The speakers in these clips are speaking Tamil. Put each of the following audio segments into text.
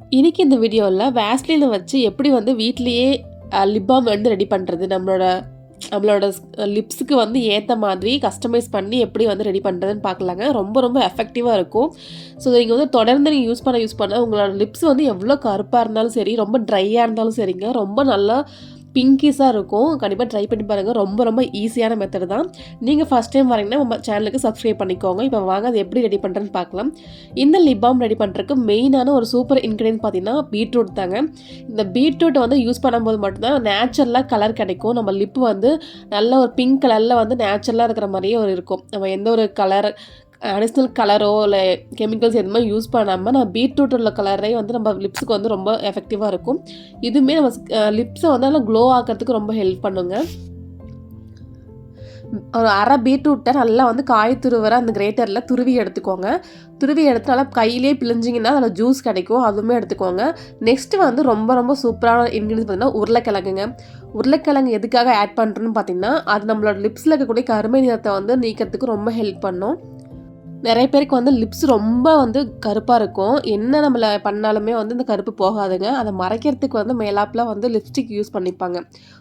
இன்றைக்கி இந்த வீடியோவில் வேஸ்லினை வச்சு எப்படி வந்து வீட்லேயே லிப் பாம் வந்து ரெடி பண்ணுறது நம்மளோட நம்மளோட லிப்ஸுக்கு வந்து ஏற்ற மாதிரி கஸ்டமைஸ் பண்ணி எப்படி வந்து ரெடி பண்ணுறதுன்னு பார்க்கலாங்க. ரொம்ப ரொம்ப எஃபெக்டிவாக இருக்கும். ஸோ நீங்கள் வந்து தொடர்ந்து நீங்கள் யூஸ் பண்ண யூஸ் பண்ண உங்களோட லிப்ஸ் வந்து எவ்வளோ கருப்பாக இருந்தாலும் சரி ரொம்ப ட்ரையாக இருந்தாலும் சரிங்க. ரொம்ப நல்லா பிங்கிஸாக இருக்கும். கண்டிப்பாக ட்ரை பண்ணி பாருங்கள் ரொம்ப ரொம்ப ஈஸியான மெத்தட் தான். நீங்கள் ஃபஸ்ட் டைம் வரீங்கன்னா நம்ம சேனலுக்கு சப்ஸ்கிரைப் பண்ணிக்கோங்க. இப்போ வாங்க அது எப்படி ரெடி பண்ணுறேன்னு பார்க்கலாம். இந்த லிப் பாம் ரெடி பண்ணுறதுக்கு மெயினான ஒரு சூப்பர் இன்க்ரீடியன்ட் பார்த்தீங்கன்னா பீட்ரூட் தாங்க. இந்த பீட்ரூட் வந்து யூஸ் பண்ணும்போது மட்டும்தான் நேச்சுரலாக கலர் கிடைக்கும். நம்ம லிப் வந்து நல்ல ஒரு பிங்க் கலரில் வந்து நேச்சுரலாக இருக்கிற மாதிரியே ஒரு இருக்கும். நம்ம எந்த ஒரு கலர் அடிஷ்னல் கலரோ இல்லை கெமிக்கல்ஸ் எதுவுமே யூஸ் பண்ணாமல் நம்ம பீட்ரூட் உள்ள கலரே வந்து நம்ம லிப்ஸுக்கு வந்து ரொம்ப எஃபெக்டிவாக இருக்கும். இதுவுமே நம்ம லிப்ஸை வந்து நல்லா க்ளோ ஆக்கிறதுக்கு ரொம்ப ஹெல்ப் பண்ணுங்க. ஒரு அரை பீட்ரூட்டை நல்லா வந்து காய் துருவர அந்த கிரேட்டரில் துருவி எடுத்துக்கோங்க. துருவி எடுத்து நல்லா கையிலே பிழிஞ்சிங்கன்னா அதில் ஜூஸ் கிடைக்கும் அதுவுமே எடுத்துக்கோங்க. நெக்ஸ்ட்டு வந்து ரொம்ப ரொம்ப சூப்பரான இன்க்ரீடியன்ஸ் பார்த்தீங்கன்னா உருளைக்கிழங்குங்க. உருளைக்கிழங்கு எதுக்காக ஆட் பண்ணுறோன்னு பார்த்தீங்கன்னா அது நம்மளோட லிப்ஸில் இருக்கக்கூடிய கருமை நிறத்தை வந்து நீக்கிறதுக்கு ரொம்ப ஹெல்ப் பண்ணும். நிறைய பேருக்கு வந்து லிப்ஸ் ரொம்ப வந்து கருப்பாக இருக்கும். என்ன நம்மளை பண்ணாலுமே வந்து இந்த கருப்பு போகாதுங்க. அதை மறைக்கிறதுக்கு வந்து மேலாப்பில் வந்து லிப்ஸ்டிக் யூஸ் பண்ணிப்பாங்க.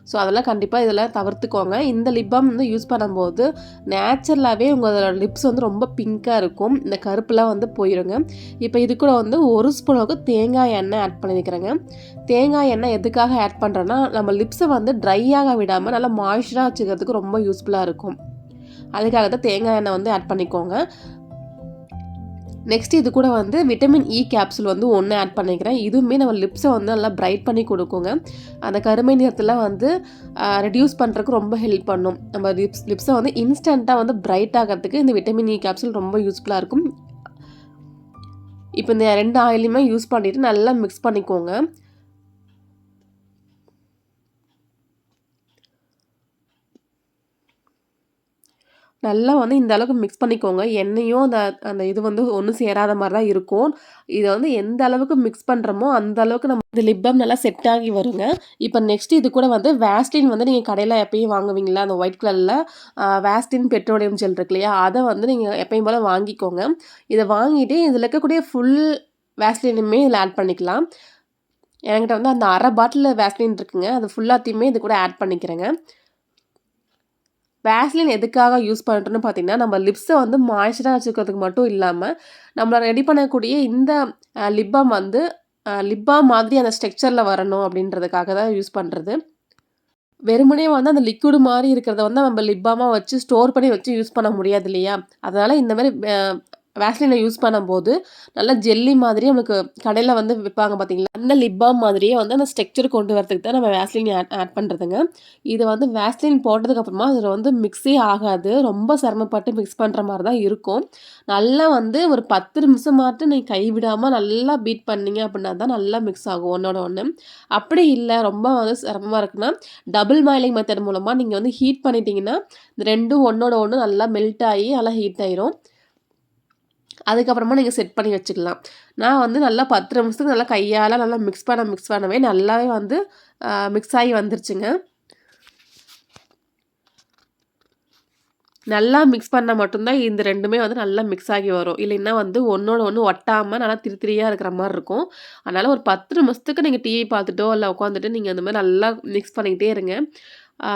ஸோ அதெல்லாம் கண்டிப்பாக இதெல்லாம் தவிர்த்துக்கோங்க. இந்த லிப் பாம் வந்து யூஸ் பண்ணும்போது நேச்சுரலாகவே உங்களோட லிப்ஸ் வந்து ரொம்ப பிங்க்காக இருக்கும். இந்த கருப்புலாம் வந்து போயிருங்க. இப்போ இது கூட வந்து ஒரு ஸ்பூன் அளவுக்கு தேங்காய் எண்ணெய் ஆட் பண்ணிக்கிறேங்க தேங்காய் எண்ணெய் எதுக்காக ஆட் பண்ணுறோன்னா நம்ம லிப்ஸை வந்து ட்ரையாக விடாமல் நல்லா மாய்ஸ்டராக வச்சுக்கிறதுக்கு ரொம்ப யூஸ்ஃபுல்லாக இருக்கும். அதுக்காக தான் தேங்காய் எண்ணெய் வந்து ஆட் பண்ணிக்கோங்க. நெக்ஸ்ட் இது கூட வந்து விட்டமின் இ கேப்சூல் வந்து ஒன்று ஆட் பண்ணிக்கிறேன். இதுவுமே நம்ம லிப்ஸை வந்து நல்லா பிரைட் பண்ணி கொடுக்குங்க. அந்த கருமை நிறத்தில் வந்து ரெடியூஸ் பண்ணுறதுக்கு ரொம்ப ஹெல்ப் பண்ணும். நம்ம லிப்ஸ் லிப்ஸை வந்து இன்ஸ்டண்ட்டாக வந்து பிரைட் ஆகிறதுக்கு இந்த விட்டமின் இ கேப்சூல் ரொம்ப யூஸ்ஃபுல்லாக இருக்கும். இப்போ இந்த ரெண்டு ஆயிலுமே யூஸ் பண்ணிவிட்டு நல்லா மிக்ஸ் பண்ணிக்கோங்க. நல்லா வந்து இந்த அளவுக்கு மிக்ஸ் பண்ணிக்கோங்க. எண்ணெயும் அந்த அந்த இது வந்து ஒன்றும் சேராத மாதிரி தான் இருக்கும். இதை வந்து எந்த அளவுக்கு மிக்ஸ் பண்ணுறோமோ அந்த அளவுக்கு நம்ம இந்த லிப் பாம் நல்லா செட் ஆகி வருங்க. இப்போ நெக்ஸ்ட் இது கூட வந்து வேஸ்டின் வந்து நீங்கள் கடையில் எப்பயும் வாங்குவீங்களா? அந்த ஒயிட் கலரில் வேஸ்டின் பெட்ரோலியம் ஜெல் இருக்கு இல்லையா? அதை வந்து நீங்கள் எப்பயும் போல் வாங்கிக்கோங்க. இதை வாங்கிட்டு இதில் இருக்கக்கூடிய ஃபுல் வேஸ்டினுமே இதில் ஆட் பண்ணிக்கலாம். என்கிட்ட வந்து அந்த அரை பாட்டில் வேஸ்லின் இருக்குங்க. அது ஃபுல்லாத்தையுமே இது கூட ஆட் பண்ணிக்கிறேங்க. வேஸ்லின் எதுக்காக யூஸ் பண்ணுறோன்னு பார்த்தீங்கன்னா நம்ம லிப்ஸை வந்து மாய்ச்சராக வச்சுக்கிறதுக்கு மட்டும் இல்லாமல் நம்மளை ரெடி பண்ணக்கூடிய இந்த லிப்பாம் வந்து லிப்பா மாதிரி அந்த ஸ்ட்ரக்சரில் வரணும் அப்படின்றதுக்காக தான் யூஸ் பண்ணுறது வெறுமனே வந்து அந்த லிக்விடு மாதிரி இருக்கிறத வந்து நம்ம லிப்பாமாக வச்சு ஸ்டோர் பண்ணி வச்சு யூஸ் பண்ண முடியாது இல்லையா? அதனால் இந்த மாதிரி வேஸ்லினை யூஸ் பண்ணும்போது நல்லா ஜெல்லி மாதிரி நம்மளுக்கு கடையில் வந்து விற்பாங்க பார்த்தீங்களா அந்த லிப்பாம் மாதிரியே வந்து அந்த ஸ்ட்ரக்சர் கொண்டு வரதுக்கு தான் நம்ம வேஸ்லின் ஆட் ஆட் பண்ணுறதுங்க இது வந்து வேஸ்லின் போட்டதுக்கப்புறமா அதில் வந்து மிக்ஸே ஆகாது. ரொம்ப சிரமப்பட்டு மிக்ஸ் பண்ணுற மாதிரி தான் இருக்கும். நல்லா வந்து ஒரு பத்து நிமிஷம் மாட்டு நீங்கள் கைவிடாமல் நல்லா பீட் பண்ணீங்க அப்படின்னா தான் நல்லா மிக்ஸ் ஆகும் ஒன்றோட ஒன்று அப்படி இல்லை ரொம்ப வந்து சிரமமாக இருக்குன்னா டபுள் மாயிலிங் மெத்தட் மூலமாக நீங்கள் வந்து ஹீட் பண்ணிட்டீங்கன்னா இந்த ரெண்டும் ஒன்றோட ஒன்று நல்லா மெல்ட் ஆகி நல்லா ஹீட் ஆயிரும். அதுக்கப்புறமா நீங்கள் செட் பண்ணி வச்சுக்கலாம். நான் வந்து நல்லா பத்து நிமிஷத்துக்கு நல்லா கையால் நல்லா மிக்ஸ் பண்ண மிக்ஸ் பண்ணவே நல்லாவே வந்து மிக்ஸ் ஆகி வந்துருச்சுங்க. நல்லா மிக்ஸ் பண்ணால் மட்டும்தான் இந்த ரெண்டுமே வந்து நல்லா மிக்ஸ் ஆகி வரும். இல்லைன்னா வந்து ஒன்றோட ஒன்று ஒட்டாமல் நல்லா திருத்திரியாக திரியாக இருக்கிற மாதிரி இருக்கும். அதனால் ஒரு பத்து நிமிஷத்துக்கு நீங்கள் டிவி பார்த்துட்டோ இல்லை உட்காந்துட்டு நீங்கள் அந்த மாதிரி நல்லா மிக்ஸ் பண்ணிக்கிட்டே இருங்க.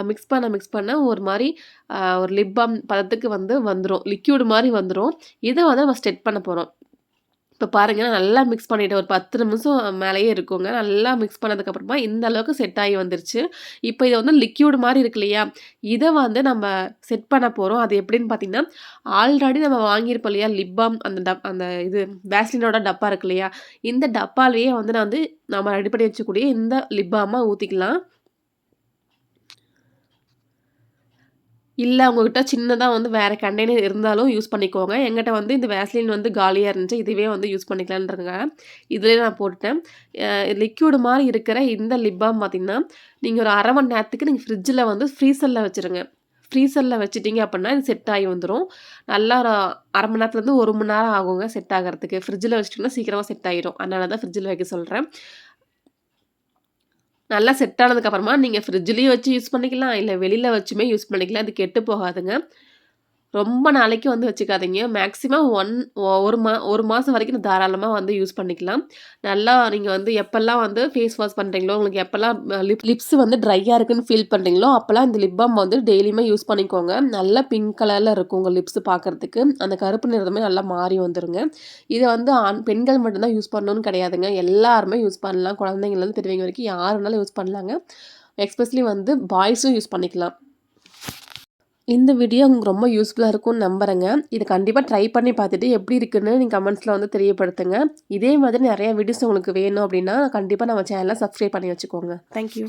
மிக்ஸ் பண்ண மிக்ஸ் பண்ண ஒரு மாதிரி ஒரு லிப் பாம் பதத்துக்கு வந்து வந்துடும் லிக்யூடு மாதிரி வந்துடும் இதை வந்து நம்ம ஸ்டெட் பண்ண போகிறோம் இப்போ பாருங்கள் நல்லா மிக்ஸ் பண்ணிவிட்டேன் ஒரு பத்து நிமிஷம் மேலேயே இருக்குங்க. நல்லா மிக்ஸ் பண்ணதுக்கப்புறமா இந்த அளவுக்கு செட் ஆகி வந்துருச்சு. இப்போ இதை வந்து லிக்யூடு மாதிரி இருக்கு இல்லையா? இதை வந்து நம்ம செட் பண்ண போகிறோம் அது எப்படின்னு பார்த்தீங்கன்னா ஆல்ரெடி நம்ம வாங்கியிருப்போம் இல்லையா? லிப்பாம் அந்த டப் அந்த இது வேஸ்லினோட டப்பா இருக்கு இல்லையா? இந்த டப்பாலேயே வந்து நான் வந்து நம்ம ரெடி பண்ணி வச்சக்கூடிய இந்த லிப்பாமாக ஊற்றிக்கலாம் இல்லை உங்ககிட்ட சின்னதாக வந்து வேறு கண்டெய்னர் இருந்தாலும் யூஸ் பண்ணிக்கோங்க. எங்கிட்ட வந்து இந்த வேஸ்லின் வந்து காலியாக இருந்துச்சு இதுவே வந்து யூஸ் பண்ணிக்கலான்றங்க இதிலே நான் போட்டுட்டேன். லிக்யூடு மாதிரி இருக்கிற இந்த லிப்பாம் பார்த்திங்கன்னா நீங்கள் ஒரு அரை மணி நேரத்துக்கு நீங்கள் ஃப்ரிட்ஜில் வந்து ஃப்ரீசரில் வச்சுருங்க. ஃப்ரீசரில் வச்சுட்டிங்க அப்படின்னா இது செட் ஆகி வந்துடும் நல்லா ஒரு அரை மணி நேரத்துலேருந்து ஒரு மணி நேரம் ஆகுங்க செட் ஆகிறதுக்கு. ஃப்ரிட்ஜில் வச்சுட்டிங்கன்னா சீக்கிரமாக செட் ஆகிடும் அதனால தான் ஃப்ரிட்ஜில் வைக்க சொல்கிறேன் நல்லா செட் ஆனதுக்கப்புறமா நீங்கள் ஃப்ரிட்ஜ்லேயும் வச்சு யூஸ் பண்ணிக்கலாம் இல்லை வெளியில் வச்சுமே யூஸ் பண்ணிக்கலாம். அது கெட்டு போகாதுங்க. ரொம்ப நாளைக்கு வந்து வச்சுக்காதீங்க. மேக்ஸிமம் 1 1 மா ஒரு மாதம் வரைக்கும் தாராளமாக வந்து யூஸ் பண்ணிக்கலாம். நல்லா நீங்கள் வந்து எப்போல்லாம் வந்து ஃபேஸ் வாஷ் பண்ணுறீங்களோ உங்களுக்கு எப்போல்லாம் லிப் லிப்ஸ் வந்து ட்ரையாக இருக்குன்னு ஃபீல் பண்ணுறீங்களோ அப்போல்லாம் இந்த லிப் பாம் வந்து டெய்லியுமே யூஸ் பண்ணிக்கோங்க. நல்லா பிங்க் கலரில் இருக்கும் உங்கள் லிப்ஸ் பார்க்கறதுக்கு. அந்த கருப்பு நிறமே நல்லா மாறி வந்துருங்க. இதை வந்து ஆண் பெண்கள் மட்டும்தான் யூஸ் பண்ணணும்னு கிடையாதுங்க. எல்லாருமே யூஸ் பண்ணலாம். குழந்தைங்கள்லேருந்து பெரியவங்க வரைக்கும் யார் வேணாலும் யூஸ் பண்ணலாங்க. எக்ஸ்பெஷலி வந்து பாய்ஸும் யூஸ் பண்ணிக்கலாம். இந்த வீடியோ உங்களுக்கு ரொம்ப யூஸ்ஃபுல்லாக இருக்கும்னு நம்புறேங்க. இதை கண்டிப்பாக ட்ரை பண்ணி பார்த்துட்டு எப்படி இருக்குன்னு நீங்கள் கமெண்ட்ஸில் வந்து தெரியப்படுத்துங்க. இதே மாதிரி நிறையா வீடியோஸ் உங்களுக்கு வேணும் அப்படின்னா கண்டிப்பாக நம்ம சேனலை சப்ஸ்கிரைப் பண்ணி வச்சுக்கோங்க. Thank you.